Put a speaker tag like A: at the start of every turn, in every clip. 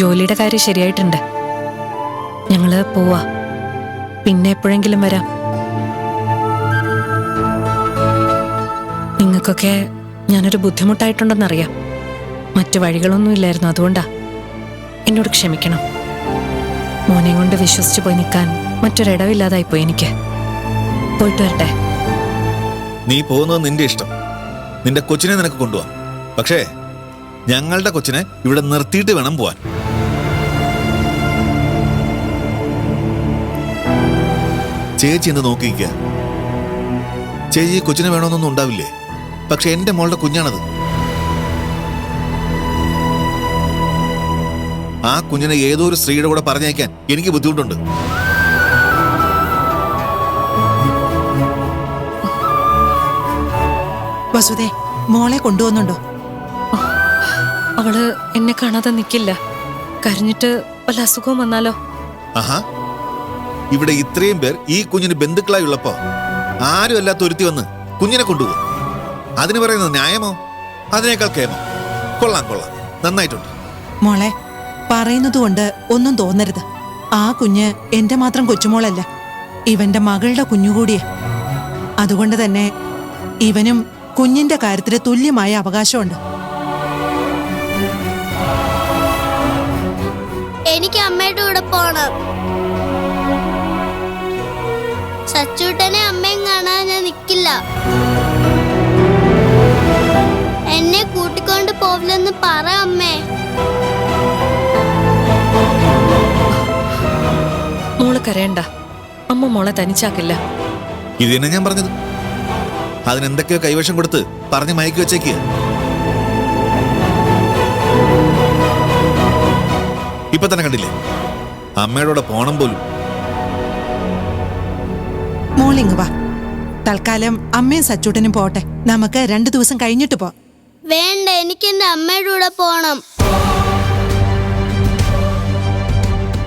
A: ജോലിയുടെ കാര്യം ശരിയായിട്ടുണ്ട്. ഞങ്ങൾ പോവാ. പിന്നെ എപ്പോഴെങ്കിലും വരാം. നിങ്ങൾക്കൊക്കെ ഞാനൊരു ബുദ്ധിമുട്ടായിട്ടുണ്ടെന്നറിയാം. മറ്റു വഴികളൊന്നും ഇല്ലായിരുന്നു അതുകൊണ്ടാ. എന്നോട് ക്ഷമിക്കണം. മോനെ കൊണ്ട് വിശ്വസിച്ചു പോയി നിൽക്കാൻ മറ്റൊരിടവില്ലാതായി പോയി എനിക്ക്. പോയിട്ട് വരട്ടെ.
B: നീ പോകുന്നത് നിന്റെ ഇഷ്ടം. നിന്റെ കൊച്ചിനെ നിനക്ക് കൊണ്ടുപോവാം പക്ഷേ ഞങ്ങളുടെ കൊച്ചിനെ ഇവിടെ നിർത്തിയിട്ട് വേണം പോവാൻ. ചേച്ചി എന്ത് നോക്കിയിരിക്കുക ചേച്ചി കൊച്ചിനെ വേണമെന്നൊന്നും ഉണ്ടാവില്ലേ? പക്ഷെ എന്റെ മോളുടെ കുഞ്ഞാണത്. ആ കുഞ്ഞിനെ ഏതോ ഒരു സ്ത്രീയുടെ കൂടെ പറഞ്ഞയക്കാൻ എനിക്ക് ബുദ്ധിമുട്ടുണ്ട്.
C: വസുദേ മോളെ കൊണ്ടുവന്നുണ്ടോ?
A: അവൾ എന്നെ കാണാതെ നിൽക്കില്ല കരഞ്ഞിട്ട് വല്ല അസുഖവും വന്നാലോ?
B: ആഹാ. ഇവിടെ ഇത്രയും പേർ ഈ കുഞ്ഞിന് ബന്ധുക്കളായി ഉള്ളപ്പോ ആരും അല്ലാത്ത ഒരുത്തി വന്ന് കുഞ്ഞിനെ കൊണ്ടുപോകും. അതിന് പറയുന്നത് ന്യായമോ? അതിനേക്കാൾ കേമോ കൊള്ളാം കൊള്ളാം. നന്നായിട്ടുണ്ട്.
C: മോളെ പറയുന്നത് കൊണ്ട് ഒന്നും തോന്നരുത്. ആ കുഞ്ഞ് എന്റെ മാത്രം കൊച്ചുമോളല്ല. ഇവന്റെ മകളുടെ കുഞ്ഞുകൂടിയേ. അതുകൊണ്ട് തന്നെ ഇവനും കുഞ്ഞിന്റെ കാര്യത്തിൽ തുല്യമായ അവകാശമുണ്ട്.
D: എനിക്ക് അമ്മയുടെ കൂടെ പോണം. സച്ചൂട്ടനെ അമ്മയും കാണാൻ ഞാൻ നിക്കില്ല. എന്നെ കൂട്ടിക്കൊണ്ട് പോവില്ലെന്ന് പറ അമ്മേ.
A: മോൾ കരയണ്ട. അമ്മ മോളെ തനിച്ചാക്കില്ല.
B: ഇത് തന്നെ ഞാൻ പറഞ്ഞത്. അതിനെന്തൊക്കെയോ കൈവശം കൊടുത്ത് പറഞ്ഞ് മയക്കി വെച്ചേക്കുക ഇപ്പൊ തന്നെ കണ്ടില്ലേ? അമ്മയുടെ കൂടെ പോണം പോലും.
C: മോളിങ് വാ. തൽക്കാലം അമ്മയും സച്ചൂട്ടനും പോട്ടെ. നമുക്ക് രണ്ടു ദിവസം കഴിഞ്ഞിട്ട് പോ.
D: വേണ്ട എനിക്ക് എന്റെ അമ്മയുടെ കൂടെ പോണം.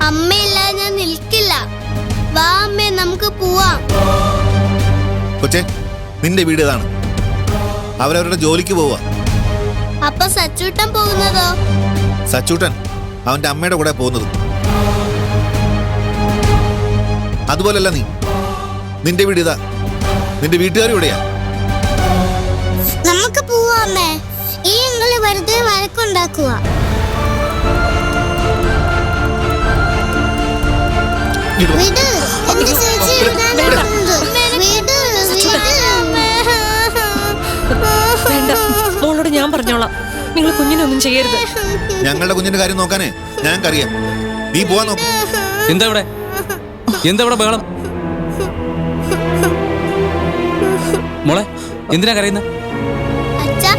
D: അമ്മയില്ലാതെ ഞാൻ നിൽക്കില്ല. വാ അമ്മേ നമുക്ക് പോവാം.
B: കൊച്ചേ നിന്റെ വീട് ഇതാണ് അവരവരുടെ ജോലിക്ക് പോവാ.
D: അപ്പൊ സച്ചൂട്ടൻ പോകുന്നതോ?
B: സച്ചൂട്ടൻ? അവന്റെ അമ്മയുടെ കൂടെ പോകുന്നത്. അതുപോലല്ല നീ. നിന്റെ വീട് ഇതാ. നിന്റെ വീട്ടുകാരും ഇവിടെയാ.
D: നമുക്ക് പോവാം അമ്മേ. ഈ ഇങ്ങൾ വെറുതെ വഴക്കുണ്ടാക്കുക. വിട്. എന്റെ ചേച്ചി വിടാൻ
A: നിങ്ങൾ കുഞ്ഞിനൊന്നും ചെയ്യരുത്.
B: ഞങ്ങളുടെ കുഞ്ഞിന്റെ കാര്യം നോക്കാനേ. ഞങ്ങൾക്കറിയാം. നീ പോവാ നോക്ക്.
E: എന്താ ഇവിടെ എന്താ ഇവിടെ ബഹളം? മോളെ എന്തിനാ കരയുന്നത്
D: അച്ഛാ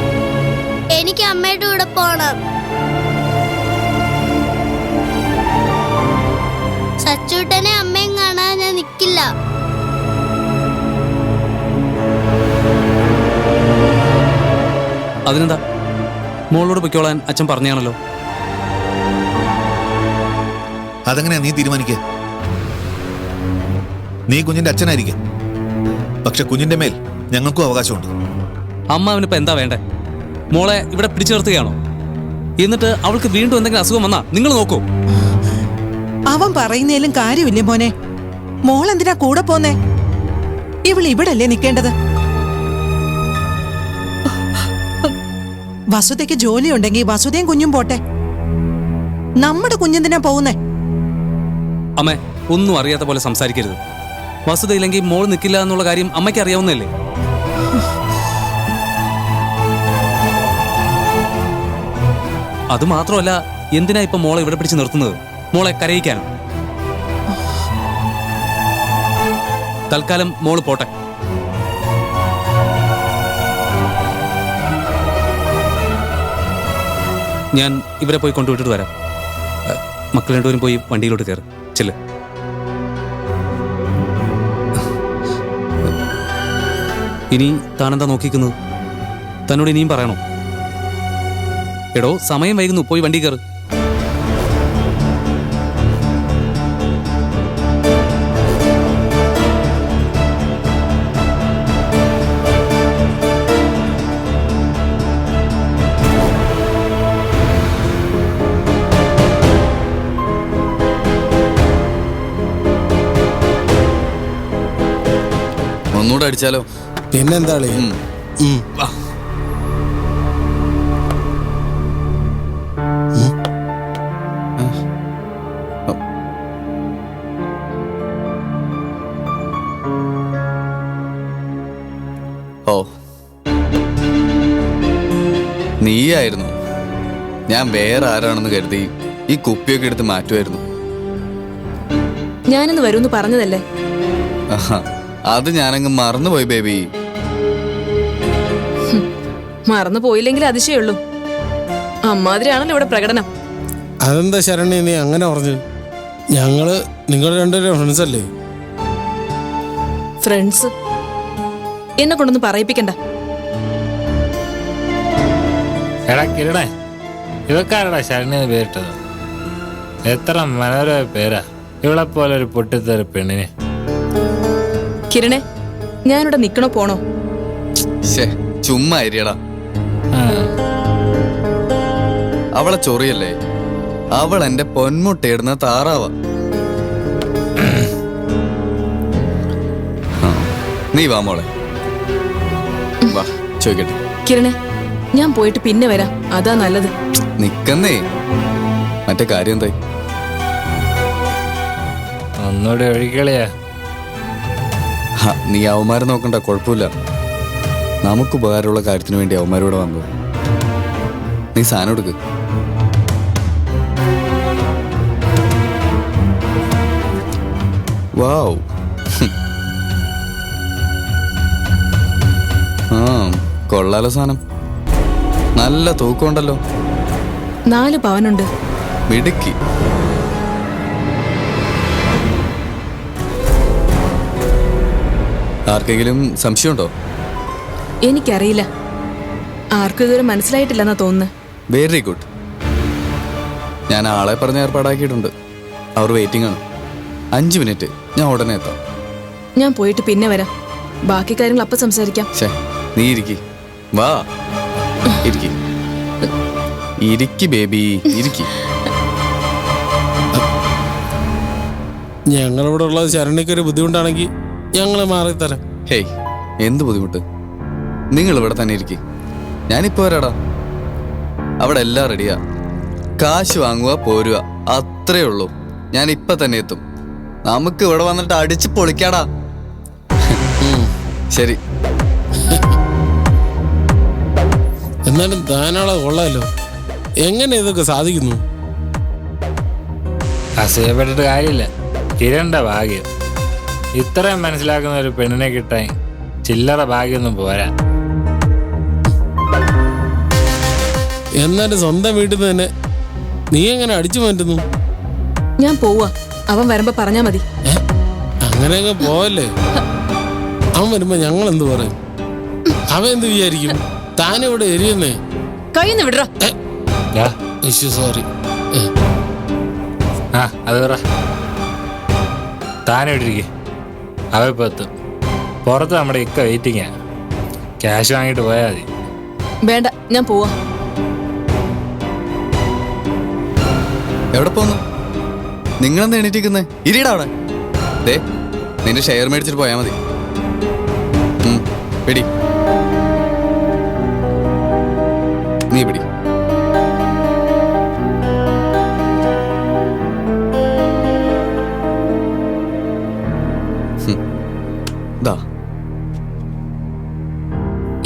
D: എനിക്ക് അമ്മയുടെ കൂടെ പോണം. സച്ചൂട്ടനെ അമ്മയും കാണാൻ ഞാൻ നിക്കില്ല.
E: അതിനെന്താ? മോളോട് പൊയ്ക്കോളാൻ അച്ഛൻ പറഞ്ഞാണല്ലോ.
B: അതെങ്ങനെയാ നീ തീരുമാനിക്കുക? നീ കുഞ്ഞിന്റെ അച്ഛനായിരിക്കും. പക്ഷെ കുഞ്ഞിന്റെ മേൽ ഞങ്ങൾക്കും അവകാശമുണ്ട്.
E: അമ്മ അവനിപ്പോ എന്താ വേണ്ടേ? മോളെ ഇവിടെ പിടിച്ചു നിർത്തുകയാണോ? എന്നിട്ട് അവൾക്ക് വീണ്ടും എന്തെങ്കിലും അസുഖം വന്നാ നിങ്ങൾ നോക്കൂ.
C: അവൻ പറയുന്നതിലും കാര്യമില്ലേ മോനെ? മോൾ എന്തിനാ കൂടെ പോന്നേ? ഇവൾ ഇവിടല്ലേ നിൽക്കേണ്ടത് വസുതയ്ക്ക് ജോലിയുണ്ടെങ്കിൽ വസുതയും കുഞ്ഞും പോട്ടെ. നമ്മുടെ കുഞ്ഞെന്തിനാ പോകുന്നേ
E: അമ്മ ഒന്നും അറിയാത്ത പോലെ സംസാരിക്കരുത്. വസുതയില്ലെങ്കിൽ മോൾ നിൽക്കില്ല എന്നുള്ള കാര്യം അമ്മയ്ക്ക് അറിയാവുന്നല്ലേ അത് മാത്രമല്ല എന്തിനാ ഇപ്പൊ മോളെ ഇവിടെ പിടിച്ച് നിർത്തുന്നത്? മോളെ കരയിക്കാനോ. തൽക്കാലം മോൾ പോട്ടെ. ഞാൻ ഇവരെ പോയി കൊണ്ടുവിട്ടിട്ട് വരാം. മക്കൾ രണ്ടുപേരും പോയി വണ്ടിയിലോട്ട് കയറി. ചെല്ല്. ഇനി താനെന്താ നോക്കിക്കുന്നത് തന്നോട് ഇനിയും പറയണോ? എടോ സമയം വൈകുന്നു. പോയി വണ്ടി കയറ്.
F: ഒന്നുകൂടെ അടിച്ചാലോ
G: പിന്നെന്താ.
F: ഓ. നീയായിരുന്നു. ഞാൻ വേറെ ആരാണെന്ന് കരുതി ഈ കുപ്പിയൊക്കെ എടുത്ത് മാറ്റുമായിരുന്നു.
H: ഞാനിന്ന് വരുമെന്ന് പറഞ്ഞതല്ലേ?
F: ആഹാ, അത് ഞാനങ്ങ് മറന്നുപോയി ബേബി.
H: മറന്നു പോയില്ലെങ്കിൽ അതിശയുള്ളൂ. അമ്മാതിരിയാണല്ലോ ഇവിടെ പ്രകടനം.
G: അതെന്താ ശരണി നീ അങ്ങനെ പറഞ്ഞു? ഞങ്ങൾ നിങ്ങൾ രണ്ടുപേരും ഫ്രണ്ട്സ് അല്ലേ?
H: ഫ്രണ്ട്സ് എന്നെ കൊണ്ടൊന്ന് പറയിപ്പിക്കണ്ട.
I: എടാ കിരണേ ഇവക്കാരടാ ശരണി എന്ന് പേരിട്ടത്? എത്ര മനോരമായ പേരാ. ഇവളെ പോലെ ഒരു പൊട്ടിത്തൊരു പെണ്ണിന്.
H: കിരണേ ഞാനിവിടെ നിക്കണോ പോണോ?
F: ചുമ്മാ ഇരിയടാ. അവളെ ചൊറിയല്ലേ? അവൾ എന്റെ പൊന്മുട്ടയിടുന്ന താറാവ. നീ വാ മോളെ. വാ ചോദിക്കട്ടെ.
H: കിരണേ ഞാൻ പോയിട്ട് പിന്നെ വരാം. അതാ നല്ലത്.
F: നിക്കുന്നേ. മറ്റേ കാര്യം എന്തായി?
I: ഒന്നുകൂടെ ഒഴിക്കളിയാ.
F: ഹ, നീ അവന്മാരെ നോക്കണ്ട കുഴപ്പമില്ല. നമുക്ക് ഉപകാരമുള്ള കാര്യത്തിന് വേണ്ടി അവന്മാരോട് വന്നത്. നീ സാധനം എടുക്ക്. വാവ്. ആ കൊള്ളാലോ സാധനം. നല്ല തൂക്കമുണ്ടല്ലോ.
H: നാല് പവനുണ്ട്.
F: മിടുക്കി. ആർക്കെങ്കിലും സംശയമുണ്ടോ?
H: എനിക്കറിയില്ല. ആർക്കും ഇതുവരെ മനസ്സിലായിട്ടില്ലെന്നാ തോന്നുന്നു.
F: വെരി ഗുഡ് ഞാൻ ആളെ പറഞ്ഞ് ഏർപ്പാടാക്കിയിട്ടുണ്ട്. അവർ വെയിറ്റിംഗ് ആണ്. അഞ്ച് മിനിറ്റ് ഞാൻ ഉടനെ എത്താം.
H: ഞാൻ പോയിട്ട് പിന്നെ വരാം. ബാക്കി കാര്യങ്ങൾ അപ്പം സംസാരിക്കാം.
F: നീ ഇരിക്കി. വാ. ഇരിക്കി. ഇരിക്കി ബേബി ഇരിക്കി.
G: ഞങ്ങളിവിടെ ഉള്ളത് ശരണിക്കൊരു ബുദ്ധിമുട്ടാണെങ്കിൽ ഞങ്ങൾ മാറിത്തരാം.
F: ഹേയ് എന്ത് ബുദ്ധിമുട്ട്? നിങ്ങൾ ഇവിടെ തന്നെ ഇരിക്കി. ഞാനിപ്പോ വരാടാ. അവിടെ എല്ലാം റെഡിയാ. കാശ് വാങ്ങുക പോരുക അത്രേ ഉള്ളൂ. ഞാൻ ഇപ്പൊ തന്നെ എത്തും. നമുക്ക് ഇവിടെ വന്നിട്ട് അടിച്ച് പൊളിക്കാടാ. ശരി.
G: എന്നാലും ധാരാളം കൊള്ളാലോ. എങ്ങനെ ഇതൊക്കെ സാധിക്കുന്നു?
I: അസൂയപ്പെട്ടിട്ട് കാര്യമില്ല. തിരണ്ട ഭാഗ്യം. ഇത്രയും മനസ്സിലാക്കുന്ന ഒരു പെണ്ണിനെ കിട്ടാൻ ചില്ലറ ഭാഗ്യൊന്നും പോരാ.
G: എന്നാലും സ്വന്തം വീട്ടിൽ നിന്ന് തന്നെ നീ എങ്ങനെ അടിച്ചു മാറ്റുന്നു?
H: ഞാൻ പോവാ. അവൻ വരുമ്പോ പറഞ്ഞാ മതി.
G: അങ്ങനെ അങ്ങ് പോവല്ലേ? അവൻ വരുമ്പോ ഞങ്ങൾ എന്ത് പറയും? അവൻ എന്ത് വിചാരിക്കും? താനിവിടെ എരിയുന്നേ?
H: കൈന്ന് വിടറ.
G: സോറി.
I: ആ അത് പറ. താനെവിടെ ഇരിക്കെ? അവ ഇപ്പൊ എത്തും പുറത്ത് നമ്മുടെ ഇക്ക വെയിറ്റിങ്ങാ ക്യാഷ് വാങ്ങിയിട്ട് പോയാൽ മതി.
H: വേണ്ട ഞാൻ പോവാ.
F: എവിടെ പോന്നു? നിങ്ങളെന്താ എണീറ്റിക്കുന്നേ ഇരിടാ അവിടെ. ദേ നിന്റെ ഷെയർ മേടിച്ചിട്ട് പോയാ മതി. പിടി.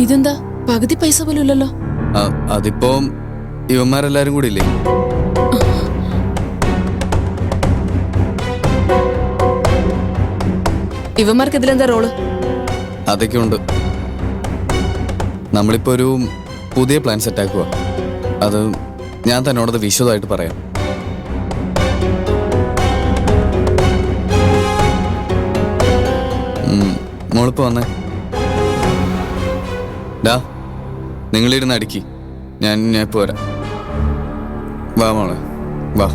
H: ഇതെന്താ? പകുതി പൈസ പോലും ഇല്ലല്ലോ.
F: അതിപ്പോ ഇവന്മാരെല്ലാരും കൂടി ഇല്ലേ?
H: ഇവന്മാർക്ക് ഇതിലെന്താ റോൾ?
F: അതൊക്കെ ഉണ്ട്. നമ്മളിപ്പോ ഒരു പുതിയ പ്ലാൻ സെറ്റ് ആക്കുക അത് ഞാൻ തന്നോടത് വിശദമായിട്ട് പറയാം. മോളിപ്പോ വന്നേ. ഡാ നിങ്ങളിരുന്ന് അടുക്കി. ഞാൻ ഞാൻ പോരാ. വരാം വാ മോളെ വാ.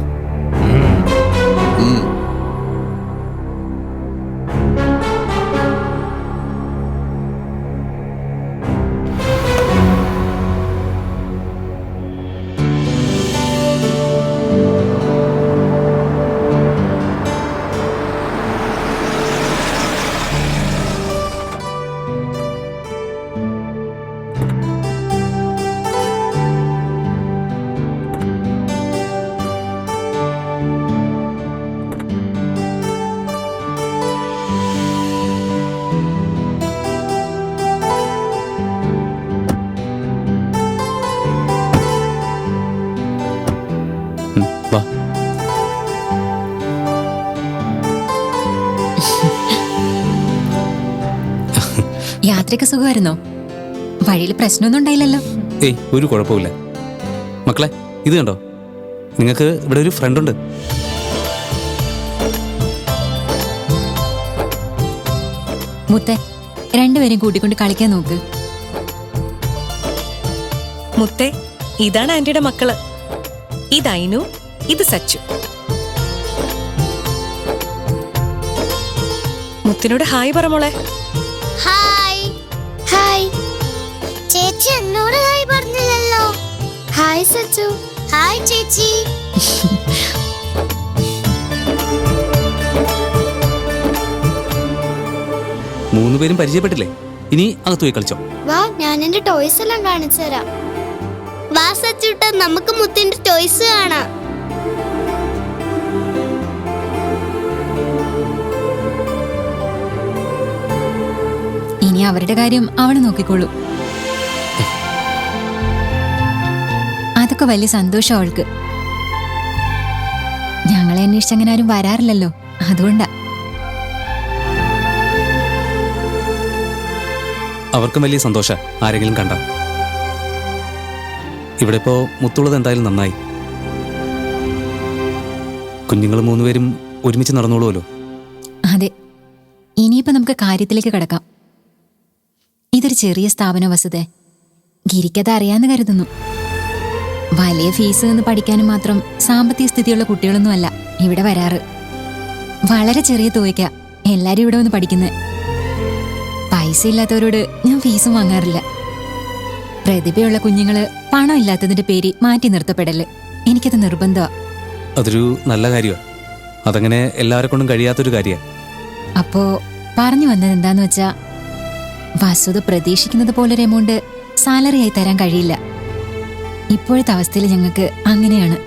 J: യാത്രയൊക്കെ സുഖമായിരുന്നോ? വഴിയിൽ പ്രശ്നമൊന്നും ഉണ്ടായില്ലല്ലോ.
E: ഏയ് ഒരു കുഴപ്പമില്ല മക്കളെ ഇത് കണ്ടോ? നിങ്ങൾക്ക് ഇവിടെ ഒരു ഫ്രണ്ട് ഉണ്ട്
J: മുത്തേ രണ്ടുപേരും കൂട്ടിക്കൊണ്ട് കളിക്കാൻ നോക്ക്.
A: മുത്തേ ഇതാണ് ആന്റിയുടെ മക്കൾ. ഇത് അയിനു ഇത് സച്ചു. മുത്തിനോട് ഹായ് പറ മോളെ.
D: ഹായ്. ഹായ്. ചേച്ചി എന്നോട് ഹായ് പറഞ്ഞില്ലല്ലോ ഹായ് സച്ചു. ഹായ് ചേച്ചി.
E: മൂന്ന് പേരും പരിചയപ്പെട്ടില്ലേ? ഇനി അകത്ത് പോയി കളിച്ചോ.
D: വാ ഞാൻ എന്റെ ടോയ്സ് എല്ലാം കാണിച്ചു തരാം വാ സച്ചുട്ട നമുക്ക് മുത്തിന്റെ ടോയ്സ് കാണാം.
J: ഇനി അവരുടെ കാര്യം അവൾ നോക്കിക്കോളൂ. അതൊക്കെ വലിയ സന്തോഷം അവൾക്ക്. ഞങ്ങളെ അന്വേഷിച്ച് അങ്ങനെ ആരും വരാറില്ലല്ലോ. അതുകൊണ്ടാ.
E: അവർക്കും വലിയ സന്തോഷ. ആരെങ്കിലും കണ്ട. ഇവിടെ ഇപ്പോ മുത്തുള്ളത് എന്തായാലും നന്നായി. കുഞ്ഞുങ്ങൾ മൂന്നുപേരും ഒരുമിച്ച് നടന്നോളൂല്ലോ
J: അതെ. ഇനിയിപ്പോ നമുക്ക് കാര്യത്തിലേക്ക് കിടക്കാം. ഇതൊരു ചെറിയ സ്ഥാപന വസതെ ഗിരിക്കത് അറിയാന്ന് കരുതുന്നു. വലിയ ഫീസ് നിന്ന് പഠിക്കാനും മാത്രം സാമ്പത്തിക സ്ഥിതിയുള്ള കുട്ടികളൊന്നുമല്ല ഇവിടെ വരാറ്. വളരെ ചെറിയ തുകയ്ക്ക എല്ലാരും ഇവിടെ വന്ന് പഠിക്കുന്നത് പൈസ ഇല്ലാത്തവരോട് ഞാൻ ഫീസും വാങ്ങാറില്ല. പ്രതിഭയുള്ള കുഞ്ഞുങ്ങൾ പണം ഇല്ലാത്തതിന്റെ പേര് മാറ്റി നിർത്തപ്പെടൽ. എനിക്കത് നിർബന്ധമാ
E: അതൊരു നല്ല കാര്യമാണ് അതങ്ങനെ എല്ലാവരെ കൊണ്ടും കഴിയാത്തൊരു കാര്യമാണ്
J: അപ്പോ പറഞ്ഞു വന്നത് എന്താന്ന് വെച്ചാ വസുത പ്രതീക്ഷിക്കുന്നത് പോലൊരു എമൗണ്ട് സാലറി ആയി തരാൻ കഴിയില്ല. ഇപ്പോഴത്തെ അവസ്ഥയിൽ ഞങ്ങൾക്ക് അങ്ങനെയാണ്.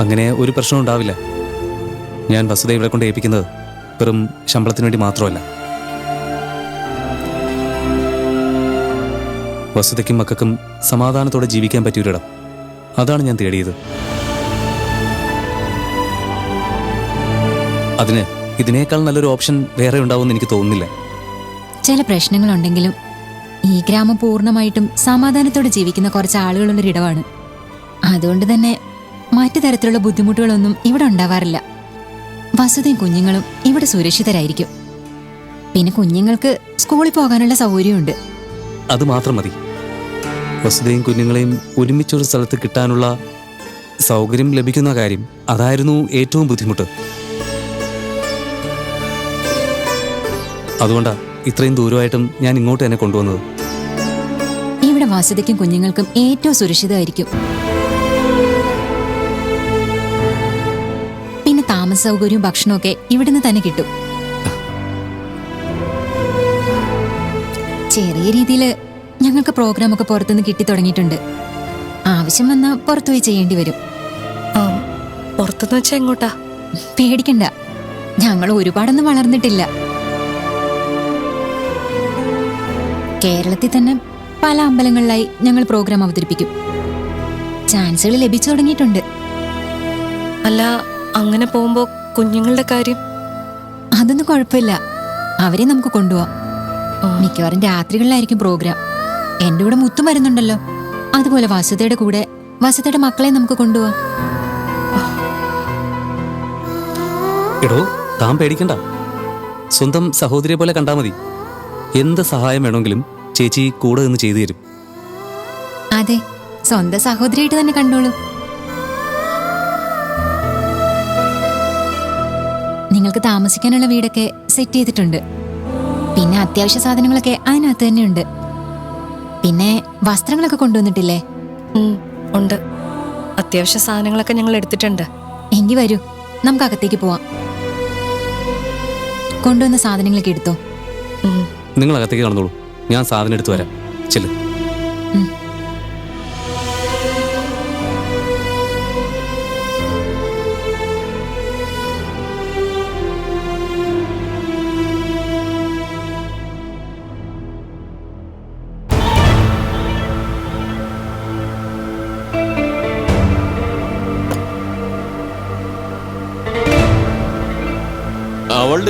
E: അങ്ങനെ ഒരു പ്രശ്നം ഉണ്ടാവില്ല. ഞാൻ വസുത ഇവിടെ കൊണ്ട് ഏൽപ്പിക്കുന്നത് വെറും ശമ്പളത്തിന് വേണ്ടി മാത്രമല്ല. വസുതയ്ക്കും മക്കൾക്കും സമാധാനത്തോടെ ജീവിക്കാൻ പറ്റിയൊരിടം അതാണ് ഞാൻ തേടിയത്. അതിന് ഇതിനേക്കാൾ നല്ലൊരു ഓപ്ഷൻ വേറെ ഉണ്ടാവുമെന്ന് എനിക്ക് തോന്നുന്നില്ല.
J: ചില പ്രശ്നങ്ങളുണ്ടെങ്കിലും ഈ ഗ്രാമം പൂർണമായിട്ടും സമാധാനത്തോടെ ജീവിക്കുന്ന കുറച്ച് ആളുകളുള്ളൊരിടമാണ് അതുകൊണ്ട് തന്നെ മറ്റു തരത്തിലുള്ള ബുദ്ധിമുട്ടുകളൊന്നും ഇവിടെ ഉണ്ടാവാറില്ല. വസുതയും കുഞ്ഞുങ്ങളും ഇവിടെ സുരക്ഷിതരായിരിക്കും. പിന്നെ കുഞ്ഞുങ്ങൾക്ക് സ്കൂളിൽ പോകാനുള്ള സൗകര്യമുണ്ട്.
E: അത് മാത്രം മതി. വസുതയും കുഞ്ഞുങ്ങളെയും ഒരുമിച്ചൊരു സ്ഥലത്ത് കിട്ടാനുള്ള സൗകര്യം ലഭിക്കുന്ന കാര്യം അതായിരുന്നു ഏറ്റവും ബുദ്ധിമുട്ട്. അതുകൊണ്ടാ ഇത്രയും ദൂരമായിട്ടും ഞാൻ ഇങ്ങോട്ട് തന്നെ കൊണ്ടുവന്നത്.
J: ഇവിടെ വാസുദയ്ക്കും കുഞ്ഞുങ്ങൾക്കും ഏറ്റവും സുരക്ഷിതമായിരിക്കും. പിന്നെ താമസ സൗകര്യവും ഭക്ഷണമൊക്കെ ഇവിടുന്ന് തന്നെ കിട്ടും. ചെറിയ രീതിയിൽ ഞങ്ങൾക്ക് പ്രോഗ്രാമൊക്കെ പുറത്തുനിന്ന് കിട്ടി തുടങ്ങിയിട്ടുണ്ട്. ആവശ്യം വന്നാൽ പുറത്തുപോയി ചെയ്യേണ്ടി വരും.
A: പുറത്തുനിന്ന് വെച്ചാൽ എങ്ങോട്ടാ?
J: പേടിക്കണ്ട. ഞങ്ങൾ ഒരുപാടൊന്നും വളർന്നിട്ടില്ല. കേരളത്തിൽ തന്നെ പല അമ്പലങ്ങളിലായി ഞങ്ങൾ പ്രോഗ്രാം അവതരിപ്പിക്കും. ചാൻസുകൾ ലഭിച്ചു തുടങ്ങിയിട്ടുണ്ട്.
A: അല്ല അങ്ങനെ പോകുമ്പോ കുഞ്ഞുങ്ങളുടെ കാര്യം?
J: അതൊന്നും കുഴപ്പമില്ല. അവരെ നമുക്ക് കൊണ്ടുപോവാം. മിക്കവാറും രാത്രികളിലായിരിക്കും പ്രോഗ്രാം. എന്റെ കൂടെ മുത്തും വരുന്നുണ്ടല്ലോ. അതുപോലെ വസുതയുടെ കൂടെ വസുതയുടെ മക്കളെ നമുക്ക് കൊണ്ടുപോവാം.
E: എടോ താൻ പേടിക്കണ്ട. സ്വന്തം സഹോദരിയെ പോലെ കണ്ടാ മതി. എന്ത് സഹായം വേണമെങ്കിലും ചേച്ചി കൂടെ നിന്ന് ചെയ്തു തരും.
J: അതെ സ്വന്തം സഹോദരിയായിട്ട് തന്നെ കണ്ടോളൂ. നിങ്ങൾക്ക് താമസിക്കാനുള്ള വീടൊക്കെ സെറ്റ് ചെയ്തിട്ടുണ്ട്. പിന്നെ അത്യാവശ്യ സാധനങ്ങളൊക്കെ അതിനകത്ത് തന്നെയുണ്ട്. പിന്നെ വസ്ത്രങ്ങളൊക്കെ കൊണ്ടുവന്നിട്ടില്ലേ?
A: ഉണ്ട്. അത്യാവശ്യ സാധനങ്ങളൊക്കെ ഞങ്ങൾ എടുത്തിട്ടുണ്ട്.
J: എങ്കി വരൂ നമുക്ക് അകത്തേക്ക് പോവാം. കൊണ്ടുവന്ന സാധനങ്ങളൊക്കെ എടുത്തോ.
E: നിങ്ങൾ അകത്തേക്ക് നടന്നോളൂ ഞാൻ സാധനം എടുത്തു വരാം. ചെല്ലു.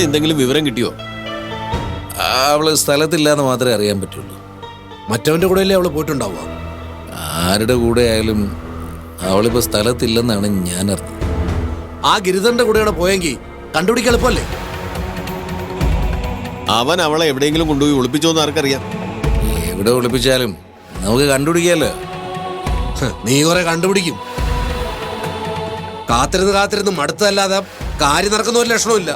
K: എന്തെങ്കിലും വിവരം കിട്ടിയോ? അവൾ സ്ഥലത്തില്ല എന്ന് മാത്രമേ അറിയാൻ പറ്റുള്ളൂ.
L: മറ്റവന്റെ കൂടെയല്ലേ അവൾ പോയിട്ടുണ്ടാവുക?
K: ആരുടെ കൂടെ ആയാലും അവളിപ്പോ സ്ഥലത്തില്ലെന്നാണ് ഞാൻ അറിഞ്ഞത്.
L: ആ ഗിരിധരന്റെ കൂടെയാണ് പോയെങ്കിൽ കണ്ടുപിടിക്കാൻ എളുപ്പമല്ലേ?
M: അവൻ അവളെ എവിടെയെങ്കിലും കൊണ്ടുപോയി ഒളിപ്പിച്ചോന്ന് ആർക്കറിയാം?
K: എവിടെ ഒളിപ്പിച്ചാലും നമുക്ക് കണ്ടുപിടിക്കാമല്ലോ
L: ഹ്, നീ കുറെ കണ്ടുപിടിക്കും. കാത്തിരുന്ന് കാത്തിരുന്ന് മടുത്തല്ലാതെ കാര്യം നടക്കുന്ന ഒരു ലക്ഷണമില്ല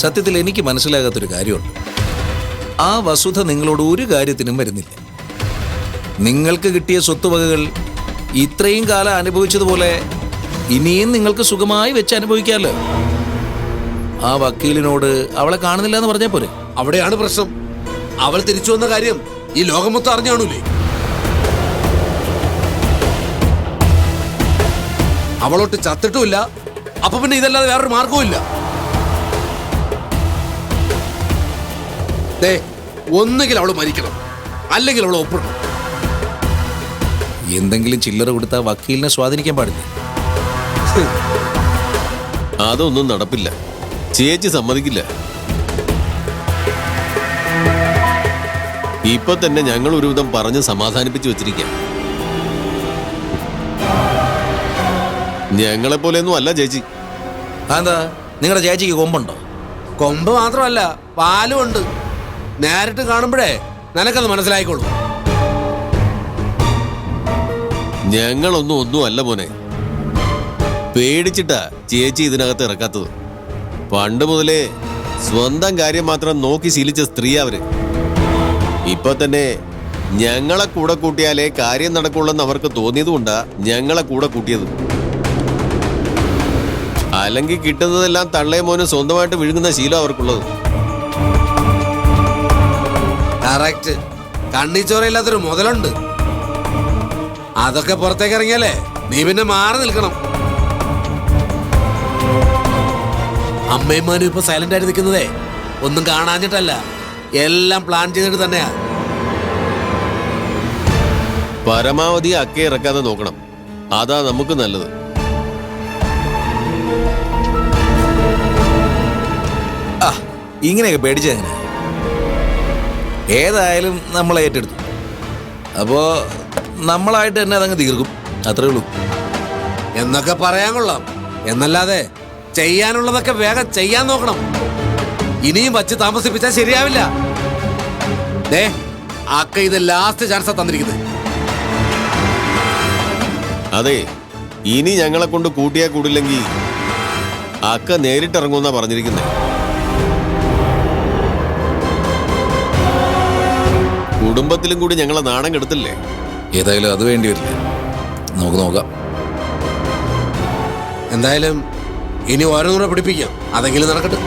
K: സത്യത്തിൽ എനിക്ക് മനസ്സിലാകാത്തൊരു കാര്യമുണ്ട്. ആ വസുധ നിങ്ങളോട് ഒരു കാര്യത്തിനും വരുന്നില്ല. നിങ്ങൾക്ക് കിട്ടിയ സ്വത്തുവകകൾ ഇത്രയും കാലം അനുഭവിച്ചതുപോലെ ഇനിയും നിങ്ങൾക്ക് സുഖമായി വെച്ച് അനുഭവിക്കാമല്ലോ. ആ വക്കീലിനോട് അവളെ കാണുന്നില്ല എന്ന് പറഞ്ഞാൽ പോരെ?
L: അവിടെയാണ് പ്രശ്നം. അവൾ തിരിച്ചു വന്ന കാര്യം ഈ ലോകം മൊത്തം അറിഞ്ഞാണൂലേ? അവളോട്ട് ചത്തിട്ടുമില്ല. അപ്പൊ പിന്നെ ഇതല്ലാതെ വേറൊരു മാർഗവും ഇല്ല ദേ ഒന്നുകിൽ അവൾ മരിക്കണം അല്ലെങ്കിൽ അവൾ ഒപ്പിടണം.
K: എന്തെങ്കിലും ചില്ലറ കൊടുത്താൽ വക്കീലിനെ സ്വാധീനിക്കാൻ പാടില്ല?
M: അതൊന്നും നടപ്പില്ല. ചേച്ചി സമ്മതിക്കില്ല. ഇപ്പൊ തന്നെ ഞങ്ങൾ ഒരുവിധം പറഞ്ഞ് സമാധാനിപ്പിച്ചു വെച്ചിരിക്കാം. ഞങ്ങളെ പോലെയൊന്നും അല്ല ചേച്ചി.
K: അതെന്താ? നിങ്ങളുടെ ചേച്ചിക്ക് കൊമ്പുണ്ടോ?
L: കൊമ്പ് മാത്രമല്ല പാലും ഉണ്ട്. നേരിട്ട് കാണുമ്പോഴേ നിനക്കത് മനസ്സിലായിക്കോളൂ.
M: ഞങ്ങളൊന്നും ഒന്നും അല്ല മോനെ. പേടിച്ചിട്ടാ ചേച്ചി ഇതിനകത്ത് ഇറക്കാത്തത്. പണ്ട് മുതലേ സ്വന്തം കാര്യം മാത്രം നോക്കി ശീലിച്ച സ്ത്രീ അവർ. ഇപ്പൊ തന്നെ ഞങ്ങളെ കൂടെ കൂട്ടിയാലേ കാര്യം നടക്കുള്ളെന്ന് അവർക്ക് തോന്നിയതുകൊണ്ടാ ഞങ്ങളെ കൂടെ കൂട്ടിയത്. അല്ലെങ്കിൽ കിട്ടുന്നതെല്ലാം തള്ളയും മോനും സ്വന്തമായിട്ട് വിഴുങ്ങുന്ന ശീലം അവർക്കുള്ളത്.
L: കറക്റ്റ് കണ്ണിച്ചോറയില്ലാത്തൊരു മുതലുണ്ട്. അതൊക്കെ പുറത്തേക്ക് ഇറങ്ങിയാലേ നീ പിന്നെ മാറി നിൽക്കണം. അമ്മയും മാനും ഇപ്പൊ സൈലന്റ് ആയിട്ട് നിൽക്കുന്നതേ ഒന്നും കാണാഞ്ഞിട്ടല്ല എല്ലാം പ്ലാൻ ചെയ്തിട്ട് തന്നെയാ.
M: പരമാവധി അക്കെ ഇറക്കാതെ നോക്കണം. അതാ നമുക്ക് നല്ലത്.
K: ആ ഇങ്ങനെയൊക്കെ പേടിച്ചെങ്ങനെ ഏതായാലും നമ്മൾ ഏറ്റെടുത്തു. അപ്പോ നമ്മളായിട്ട് തന്നെ അതങ്ങ് തീർക്കും. അത്രേ ഉള്ളൂ.
L: എന്നൊക്കെ പറയാൻ കൊള്ളാം. എന്നല്ലാതെ ചെയ്യാനുള്ളതൊക്കെ വേഗം ചെയ്യാൻ നോക്കണം. ഇനിയും വച്ച് താമസിപ്പിച്ചാൽ ശരിയാവില്ല. ദേ അക്ക ഇത് ലാസ്റ്റ് ചാൻസാ തന്നിരിക്കുന്നത്.
M: അതെ ഇനി ഞങ്ങളെ കൊണ്ട് കൂട്ടിയാ കൂടില്ലെങ്കിൽ അക്ക നേരിട്ടിറങ്ങുമെന്നാ പറഞ്ഞിരിക്കുന്നത് കുടുംബത്തിലും കൂടി ഞങ്ങളെ നാണം കെടുത്തില്ലേ?
K: ഏതായാലും അത് വേണ്ടി വരില്ല. നമുക്ക് നോക്കാം.
L: എന്തായാലും ഇനി ഓരോന്നൂടെ പിടിപ്പിക്കാം അതെങ്കിലും നടക്കട്ടെ.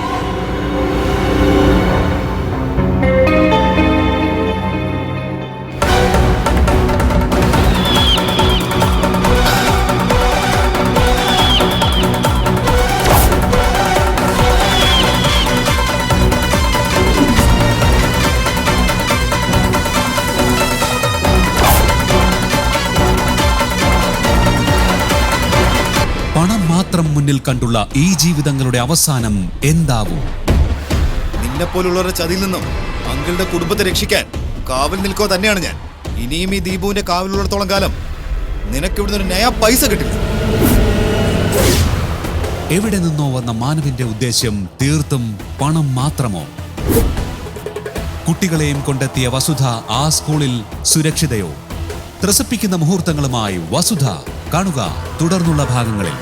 N: മാത്രം മുന്നിൽ കണ്ടുള്ള ഈ ജീവിതങ്ങളുടെ അവസാനം എന്താവും?
B: നിന്നെ പോലുള്ളവരുടെ ചതിയിൽ നിന്നും അങ്കിളുടെ കുടുംബത്തെ രക്ഷിക്കാൻ കാവൽ നിൽക്കുക തന്നെയാണ് ഞാൻ. ഇനിയും ഈ ദീപുവിന്റെ കാവലുള്ളിടത്തോളം കാലം നിനക്ക് ഇവിടുന്ന് ഒരു നയ പൈസ കിട്ടില്ല.
N: എവിടെ നിന്നോ വന്ന മാനവിന്റെ ഉദ്ദേശ്യം തീർത്തും പണം മാത്രമോ? കുട്ടികളെയും കൊണ്ടെത്തിയ വസുധ ആ സ്കൂളിൽ സുരക്ഷിതയോ? ത്രസിപ്പിക്കുന്ന മുഹൂർത്തങ്ങളുമായി വസുധ കാണുക തുടർന്നുള്ള ഭാഗങ്ങളിൽ.